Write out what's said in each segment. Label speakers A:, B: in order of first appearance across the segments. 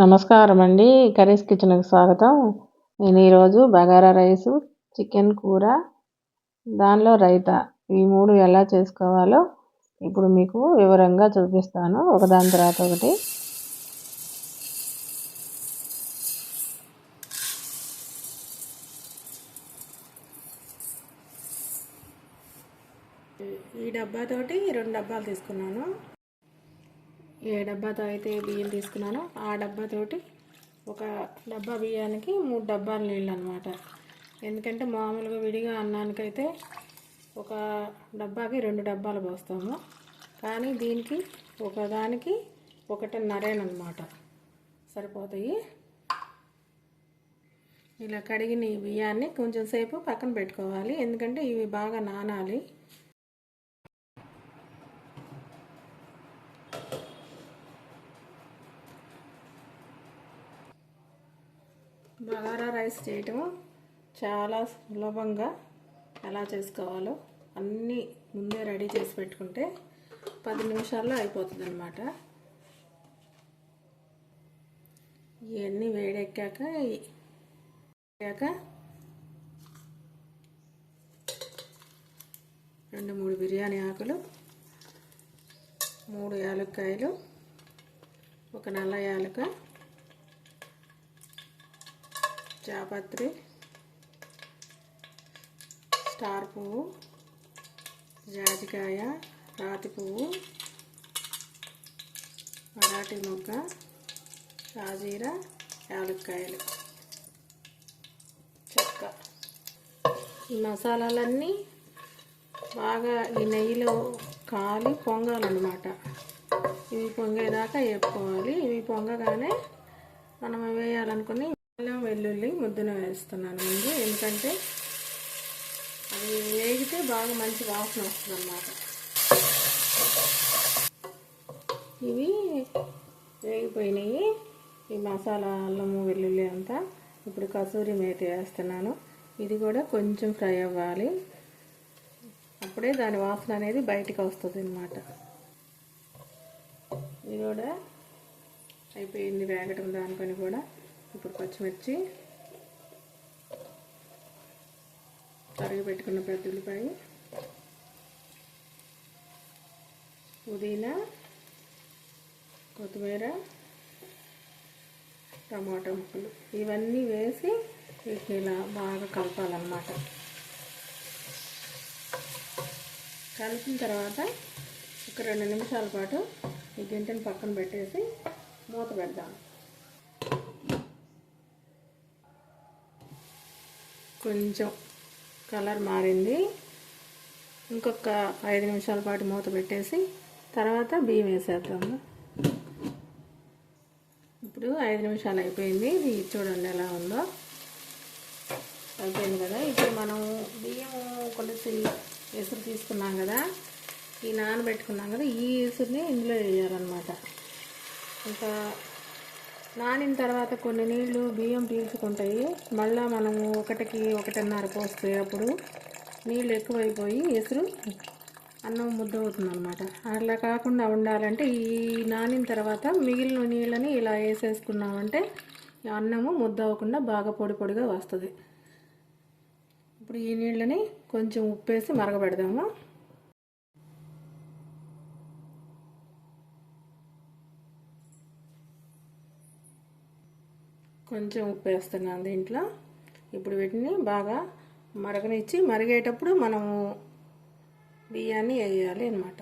A: నమస్కారం అండి కర్రీస్ కిచెన్కి స్వాగతం. నేను ఈరోజు బగారా రైసు చికెన్ కూర దానిలో రైతా. ఈ మూడు ఎలా చేసుకోవాలో ఇప్పుడు మీకు వివరంగా చూపిస్తాను. ఒకదాని తర్వాత ఒకటి.
B: ఈ డబ్బాతోటి రెండు డబ్బాలు తీసుకున్నాను. ఏ డబ్బాతో అయితే బియ్యం తీసుకున్నానో ఆ డబ్బాతోటి ఒక డబ్బా బియ్యానికి మూడు డబ్బాలు నీళ్ళు అనమాట ఎందుకంటే మామూలుగా విడిగా అన్నానికైతే ఒక డబ్బాకి రెండు డబ్బాలు పోస్తాము. కానీ దీనికి ఒకదానికి ఒకటిన్నరేనమాట సరిపోతాయి. ఇలా కడిగిన ఈ బియ్యాన్ని కొంచెం సేపు పక్కన పెట్టుకోవాలి. ఎందుకంటే ఇవి బాగా నానాలి. బగారా రైస్ చేయటం చాలా సులభంగా ఎలా చేసుకోవాలో అన్నీ ముందే రెడీ చేసి పెట్టుకుంటే పది నిమిషాల్లో అయిపోతుంది అనమాట ఇవన్నీ వేడెక్కాక ఎక్కాక రెండు మూడు బిర్యానీ ఆకులు మూడు యాలక్కాయలు ఒక నల్ల యాలక జాపత్రి స్టార్ పువ్వు. జాజికాయ రాతి పువ్వు. మరాఠీ మొగ్గ. షాజీర యాలక్కాయలు. చెక్క. ఈ మసాలాలన్నీ బాగా ఈ నెయ్యిలో కాలి పొంగాలన్నమాట. ఇవి పొంగేదాకా వేపుకోవాలి. ఇవి పొంగగానే మనం వేయాలనుకుని అల్లం వెల్లుల్లి ముద్దున వేస్తున్నాను ముందు. ఎందుకంటే అది వేగితే బాగా మంచి వాసన వస్తుంది అన్నమాట ఇవి వేగిపోయినాయి. ఈ మసాలా అల్లము వెల్లుల్లి అంతా ఇప్పుడు కసూరి మేతి వేస్తున్నాను. ఇది కూడా కొంచెం ఫ్రై అవ్వాలి. అప్పుడే దాని వాసన అనేది బయటకు వస్తుంది అన్నమాట ఇది కూడా అయిపోయింది వేగటం దానిపని కూడా. ఇప్పుడు పచ్చిమిర్చి తరిగి పెట్టుకున్న పెద్ద ఉల్లిపాయ పుదీనా కొత్తిమీర టమాటా ముక్కలు. ఇవన్నీ వేసి వీటిని ఇలా బాగా కలపాలన్నమాట. కలిపిన తర్వాత ఒక రెండు నిమిషాల పాటు ఈ గింటను పక్కన పెట్టేసి మూత పెడదాం. కొంచెం కలర్ మారింది. ఇంకొక ఐదు నిమిషాల పాటు మూత పెట్టేసి తర్వాత బియ్యం వేసేద్దాము. ఇప్పుడు ఐదు నిమిషాలు అయిపోయింది. ఇది చూడండి ఎలా ఉందో. అయిపోయింది కదా. ఇప్పుడు మనం బియ్యం కొలిసి ఎసురు తీసుకున్నాం కదా. ఈ నానబెట్టుకున్నాం కదా. ఈ ఎసురుని ఇందులో వేయాలన్నమాట. ఇంకా నానిన తర్వాత కొన్ని నీళ్ళు బియ్యం పీల్చుకుంటాయి. మళ్ళీ మనము ఒకటికి ఒకటిన్నర పోస్తే అప్పుడు నీళ్ళు ఎక్కువైపోయి ఎసురు అన్నం ముద్ద అవుతుందన్నమాట అట్లా కాకుండా ఉండాలంటే ఈ నానిన తర్వాత మిగిలిన నీళ్ళని ఇలా వేసేసుకున్నామంటే అన్నము ముద్ద అవ్వకుండా బాగా పొడి పొడిగా వస్తుంది. ఇప్పుడు ఈ నీళ్ళని కొంచెం ఉప్పేసి మరగబెడదాము. కొంచెం ఉప్పు వేస్తున్నాను దీంట్లో. ఇప్పుడు వీటిని బాగా మరగనిచ్చి మరిగేటప్పుడు మనము బియ్యాన్ని వేయాలి అనమాట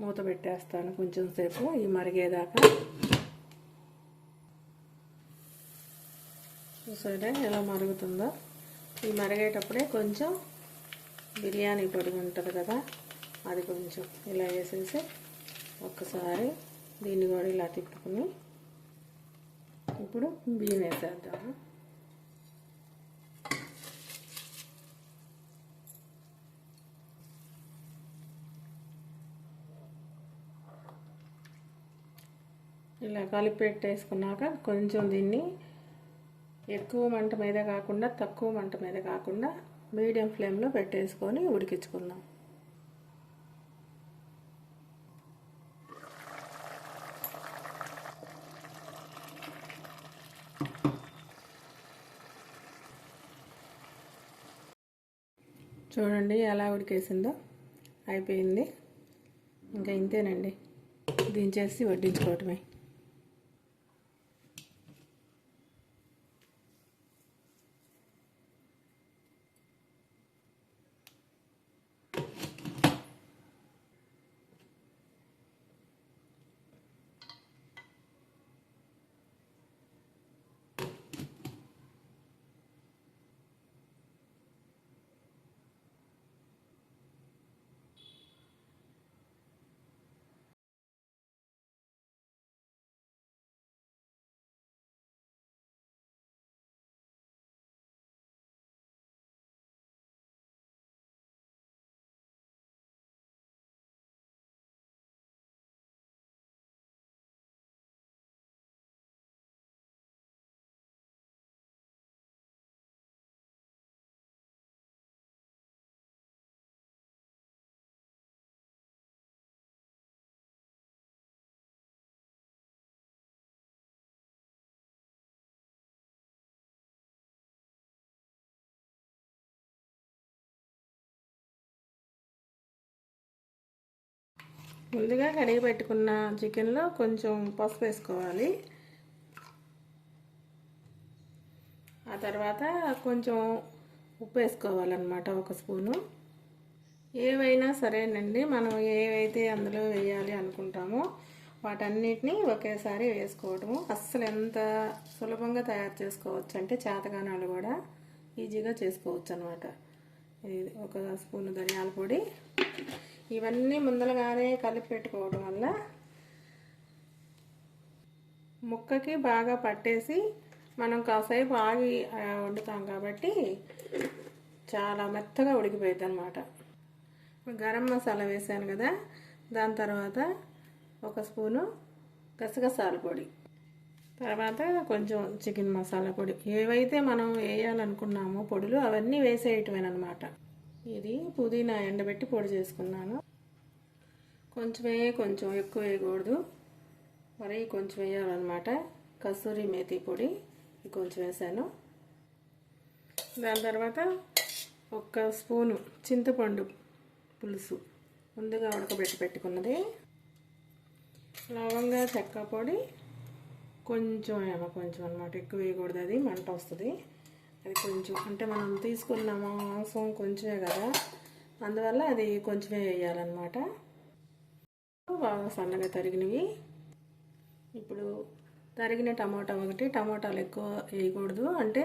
B: మూత పెట్టేస్తాను కొంచెం సేపు ఈ మరిగేదాకా. చూసారా ఎలా మరుగుతుందో? ఈ మరిగేటప్పుడే కొంచెం బిర్యానీ పొడి ఉంటుంది కదా అది కొంచెం ఇలా వేసేసి ఒక్కసారి దీన్ని కూడా ఇలా తిప్పుకుని ఇప్పుడు బియ్యం వేసేద్దాము. ఇలా కలిపి పెట్టేసుకున్నాక కొంచెం దీన్ని ఎక్కువ మంట మీద కాకుండా తక్కువ మంట మీద కాకుండా మీడియం ఫ్లేమ్లో పెట్టేసుకొని ఉడికించుకుందాం. చూడండి ఎలా ఉడికేసిందో అయిపోయింది. ఇంకా ఇంతేనండి. దించేసి వడ్డించుకోవటమే. ముందుగా కడిగి పెట్టుకున్న చికెన్లో కొంచెం పసుపు వేసుకోవాలి. ఆ తర్వాత కొంచెం ఉప్పు వేసుకోవాలన్నమాట ఒక స్పూను. ఏవైనా సరేనండి మనం ఏవైతే అందులో వేయాలి అనుకుంటామో వాటన్నిటిని ఒకేసారి వేసుకోవటము అస్సలు ఎంత సులభంగా తయారు చేసుకోవచ్చు అంటే చేతగానాలు కూడా ఈజీగా చేసుకోవచ్చు అనమాట ఇది ఒక స్పూన్ ధనియాల పొడి ఇవన్నీ ముందలుగానే కలిపి పెట్టుకోవడం వల్ల ముక్కకి బాగా పట్టేసి మనం కాసేపు ఆగి వండుతాం కాబట్టి చాలా మెత్తగా ఉడికిపోయింది అనమాట గరం మసాలా వేసాను కదా దాని తర్వాత ఒక స్పూను గసగసాల పొడి తర్వాత కొంచెం చికెన్ మసాలా పొడి. ఏవైతే మనం వేయాలనుకున్నామో పొడులు అవన్నీ వేసేయటమేనమాట ఇది పుదీనా ఎండబెట్టి పొడి చేసుకున్నాను. కొంచెమే కొంచెం ఎక్కువ వేయకూడదు. మరి కొంచెం వేయాలన్నమాట. కస్తూరి మేతి పొడి కొంచెం వేసాను. దాని తర్వాత ఒక స్పూను చింతపండు పులుసు ముందుగా ఉడకబెట్టి పెట్టుకున్నది. లవంగా చెక్క పొడి కొంచెం ఏమో కొంచెం అనమాట ఎక్కువ వేయకూడదు అది మంట వస్తుంది. అది కొంచెం అంటే మనం తీసుకున్న మాంసం కొంచెమే కదా. అందువల్ల అది కొంచెమే వేయాలన్నమాట. బాగా సన్నగా తరిగినవి. ఇప్పుడు తరిగిన టమాటా ఒకటి టమాటాలు ఎక్కువ వేయకూడదు. అంటే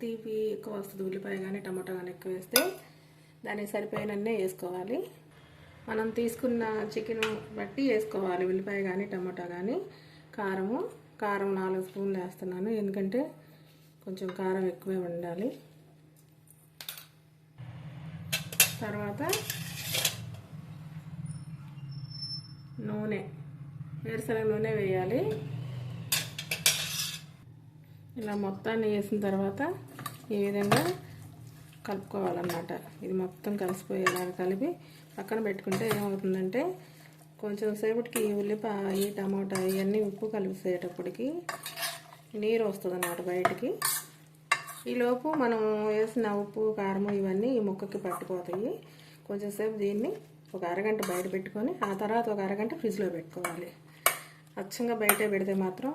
B: తీపి ఎక్కువ వస్తుంది ఉల్లిపాయ కానీ టమాటా కానీ ఎక్కువ వేస్తే దానికి సరిపోయినన్నే వేసుకోవాలి. మనం తీసుకున్న చికెన్ బట్టి వేసుకోవాలి. ఉల్లిపాయ కానీ టమాటా కానీ కారము కారం నాలుగు స్పూన్లు వేస్తున్నాను. ఎందుకంటే కొంచెం కారం ఎక్కువే ఉండాలి తర్వాత నూనె వేరుశనగ నూనె వేయాలి. ఇలా మొత్తాన్ని వేసిన తర్వాత ఈ విధంగా కలుపుకోవాలన్నమాట. ఇది మొత్తం కలిసిపోయేలాగా కలిపి పక్కన పెట్టుకుంటే ఏమవుతుందంటే కొంచెం సేపటికి ఈ ఉల్లిపాయ టమాటా ఇవన్నీ ఉప్పు కలిపేటప్పటికి నీరు వస్తుంది అన్నమాట బయటికి ఈలోపు మనం వేసిన ఉప్పు కారం ఇవన్నీ ఈ ముక్కకి పట్టిపోతాయి. కొంచెం సేపు దీన్ని ఒక అరగంట బయట పెట్టుకొని ఆ తర్వాత ఒక అరగంట ఫ్రిడ్జ్లో పెట్టుకోవాలి. అచ్చంగా బయట పెడితే మాత్రం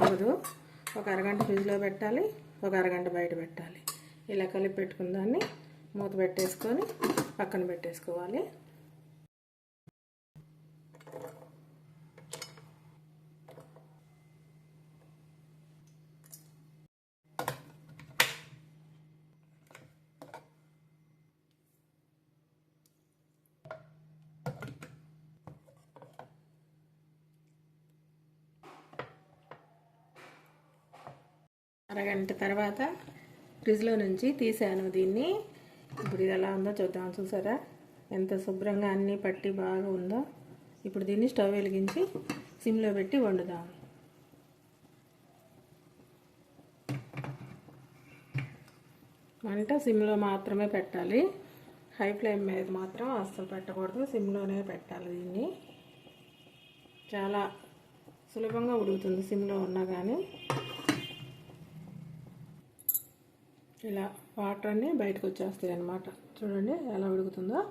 B: అవ్వదు ఒక అరగంట ఫ్రిడ్జ్లో పెట్టాలి ఒక అరగంట బయట పెట్టాలి. ఇలా కలిపి పెట్టుకున్న దాన్ని మూత పెట్టేసుకొని పక్కన పెట్టేసుకోవాలి అరగంట తర్వాత ఫ్రిడ్జ్లో నుంచి తీసాను దీన్ని. ఇప్పుడు ఇది ఎలా ఉందో చూద్దాం చూసారా? ఎంత శుభ్రంగా అన్నీ పట్టి బాగా ఉందో. ఇప్పుడు దీన్ని స్టవ్ వెలిగించి సిమ్లో పెట్టి వండుదాం. వంట సిమ్లో మాత్రమే పెట్టాలి. హై ఫ్లేమ్ మీద మాత్రం అస్సలు పెట్టకూడదు. సిమ్లోనే పెట్టాలి దీన్ని. చాలా సులభంగా ఉడుకుతుంది సిమ్లో ఉన్నా కానీ ఇలా వాటర్ అన్నీ బయటకు వచ్చేస్తాయి అన్నమాట. చూడండి ఎలా ఉడుకుతుందో.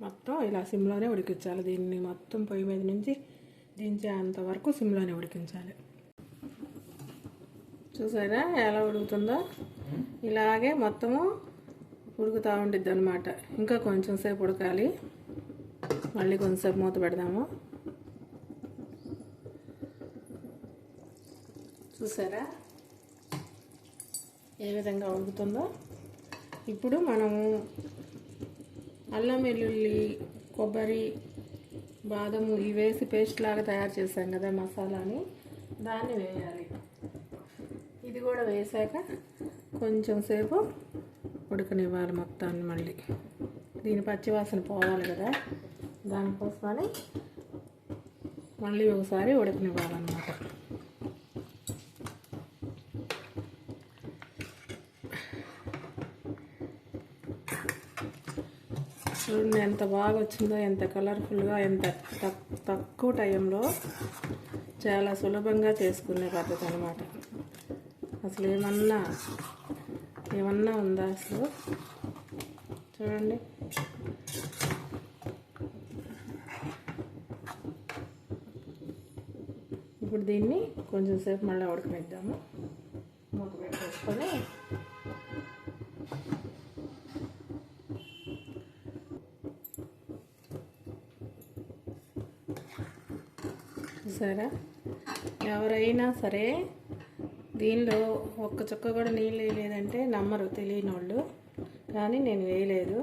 B: మొత్తం ఇలా సిమ్లోనే ఉడికించాలి. దీన్ని మొత్తం పొయ్యి మీద నుంచి దించేంత వరకు సిమ్లోనే ఉడికించాలి. చూసారా ఎలా ఉడుకుతుందో? ఇలాగే మొత్తము ఉడుకుతూ ఉండిద్ది అనమాట ఇంకా కొంచెం సేపు ఉడకాలి. మళ్ళీ కొంచెంసేపు మూత పెడదాము. చూసారా? ఏ విధంగా ఉడుకుతుందో. ఇప్పుడు మనము అల్లం వెల్లుల్లి కొబ్బరి బాదము ఇవి వేసి పేస్ట్ లాగా తయారు చేసాం కదా మసాలాని. దాన్ని వేయాలి. ఇది కూడా వేసాక కొంచెం సేపు ఉడకనివ్వాలి మొత్తాన్ని మళ్ళీ. దీని పచ్చివాసన పోవాలి కదా. దానికోసమని మళ్ళీ ఒకసారి ఉడకనివ్వాలన్నమాట. చూడండి ఎంత బాగా వచ్చిందో ఎంత కలర్ఫుల్గా ఎంత తక్కువ టైంలో చాలా సులభంగా చేసుకునే పద్ధతి అనమాట అసలు ఏమన్నా ఏమన్నా ఉందా అసలు? చూడండి. ఇప్పుడు దీన్ని కొంచెం సేపు మళ్ళీ ఉడకనిద్దాము. మూత పెట్టేసుకొని చూసారా? ఎవరైనా సరే దీనిలో ఒక్క చుక్క కూడా నీళ్ళు వేయలేదంటే నమ్మరు తెలియని వాళ్ళు కానీ నేను వేయలేదు.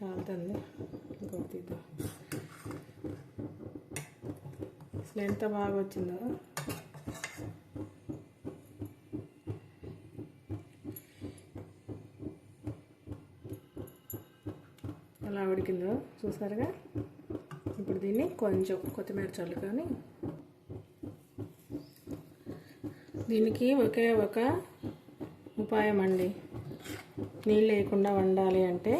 B: కాలుతుంది. ఇంకొకటి అసలు ఎంత బాగా వచ్చిందో. ఎలా ఉడికిందో చూసారుగా? ఇప్పుడు దీన్ని కొంచెం కొత్తిమీర చల్లుకొని దీనికి ఒకే ఒక ఉపాయం అండి. నీళ్ళు లేకుండా వండాలి అంటే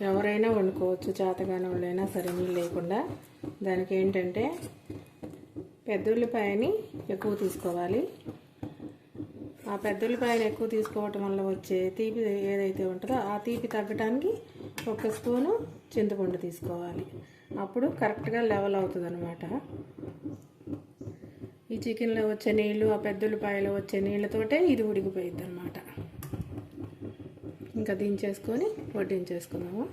B: ఎవరైనా వండుకోవచ్చు. చేతగాని వాళ్ళైనా సరే నీళ్ళు లేకుండా. దానికి ఏంటంటే పెద్ద ఉల్లిపాయని ఎక్కువ తీసుకోవాలి. ఆ పెద్ద ఉల్లిపాయని ఎక్కువ తీసుకోవటం వల్ల వచ్చే తీపి ఏదైతే ఉంటుందో ఆ తీపి తగ్గటానికి ఒక స్పూను చింతపండు తీసుకోవాలి. అప్పుడు కరెక్ట్గా లెవెల్ అవుతుంది అనమాట ఈ చికెన్లో వచ్చే నీళ్ళు ఆ పెద్ద వచ్చే నీళ్ళతోటే ఇది ఉడికిపోయిద్ది అనమాట ఇంకా దించేసుకొని వడ్డించేసుకుందాము.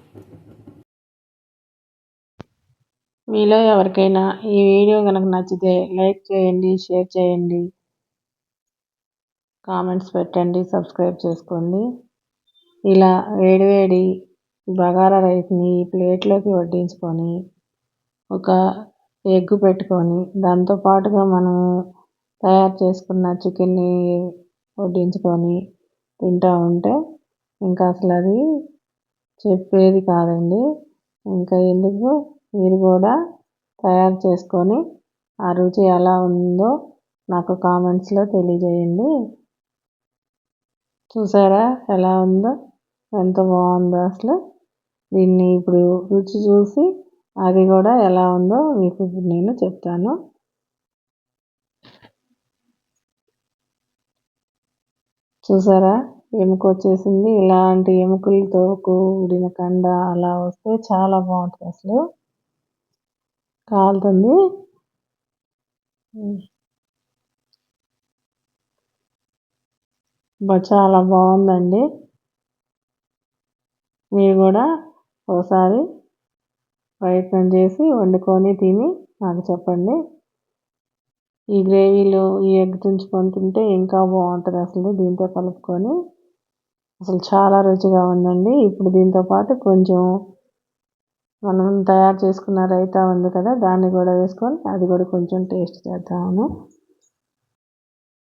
A: మీలో ఎవరికైనా ఈ వీడియో కనుక నచ్చితే లైక్ చేయండి షేర్ చేయండి. కామెంట్స్ పెట్టండి సబ్స్క్రైబ్ చేసుకోండి. ఇలా వేడివేడి బగారా రైస్ని ప్లేట్లోకి వడ్డించుకొని ఒక ఎగ్ పెట్టుకొని దాంతో పాటుగా మనం తయారు చేసుకున్న చికెన్ని వడ్డించుకొని తింటూ ఉంటే ఇంకా అసలు అది చెప్పేది కాదండి. ఇంకా ఎందుకు? మీరు కూడా తయారు చేసుకొని ఆ రుచి ఎలా ఉందో నాకు కామెంట్స్లో తెలియజేయండి. చూసారా ఎలా ఉందో? ఎంత బాగుందో అసలు. దీన్ని ఇప్పుడు రుచి చూసి అది కూడా ఎలా ఉందో మీకు నేను చెప్తాను. చూసారా? ఎముక వచ్చేసింది. ఇలాంటి ఎముకలతో కూడిన కండ అలా వస్తే చాలా బాగుంటుంది అసలు. కాలుతుంది. చాలా బాగుందండి. మీరు కూడా ఒకసారి ప్రయత్నం చేసి వండుకొని తిని నాకు చెప్పండి. ఈ గ్రేవీలో ఈ ఎగ్ తుంచుకొని తింటే ఇంకా బాగుంటుంది అసలు దీంతో కలుపుకొని. అసలు చాలా రుచిగా ఉందండి. ఇప్పుడు దీంతో పాటు కొంచెం మనం తయారు చేసుకున్న రైతా ఉంది కదా దాన్ని కూడా వేసుకొని అది కూడా కొంచెం టేస్ట్ చేద్దాము.